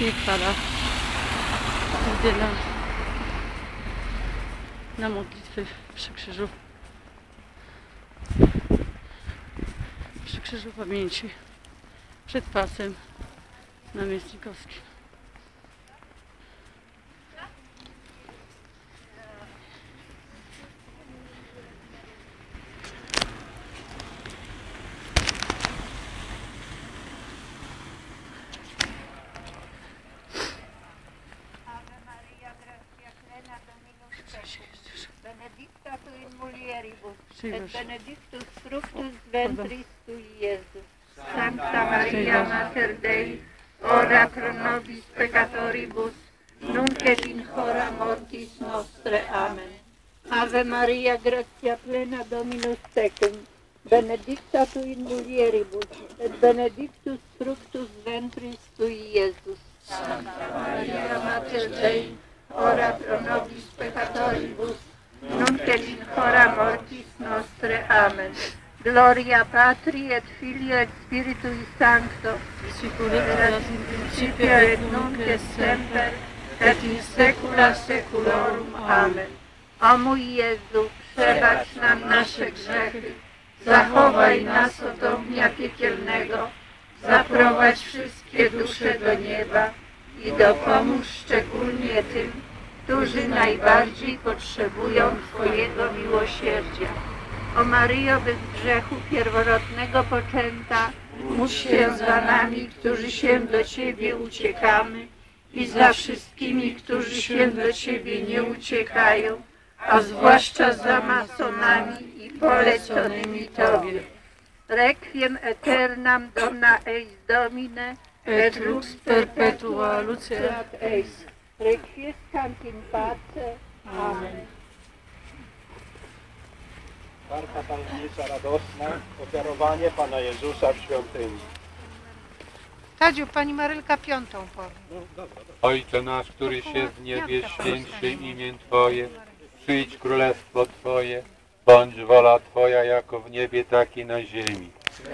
właśnie chwala idę na, na modlitwy przy krzyżu. Przy krzyżu pamięci przed pasem namiestnikowskim. Ave benedicta tu in mulieribus, et Przyjmesz. benedictus fructus ventris tui, Iesus. Sancta Maria, Mater Dei, ora pro nobis peccatoribus, nunc et in hora mortis nostre. Amen. Ave Maria, gratia plena Dominus tecum, benedicta tu in mulieribus, et benedictus fructus ventris tui, Iesus. Maria Mater Dei, ora pro nobis peccatoribus, nunc et in hora mortis nostre. Amen. Gloria Patri et Filii et Spiritui Sancto, Sicure erat in principio et nunc et semper, et in saecula saeculorum. Amen. O mój Jezu, przebacz nam nasze grzechy, zachowaj nas od ognia piekielnego, zaprowadź wszystkie dusze do nieba i dopomóż szczególnie tym, którzy najbardziej potrzebują Twojego miłosierdzia. O Maryjo bez grzechu pierworodnego poczęta, módl się za nami, którzy się do Ciebie uciekamy i za wszystkimi, którzy się do Ciebie nie uciekają, a zwłaszcza za masonami i poleconymi Tobie. Requiem aeternam dona eis Domine, et lux perpetua luceat. eis. Requiescant in pace. Amen. Warta tajemnica radosna, ofiarowanie Pana Jezusa w świątyni. Tadziu, pani Marylka piątą powie. Ojcze nasz, któryś jest w niebie, świętszy imię Twoje, przyjdź królestwo Twoje, bądź wola Twoja jako w niebie, tak i na ziemi.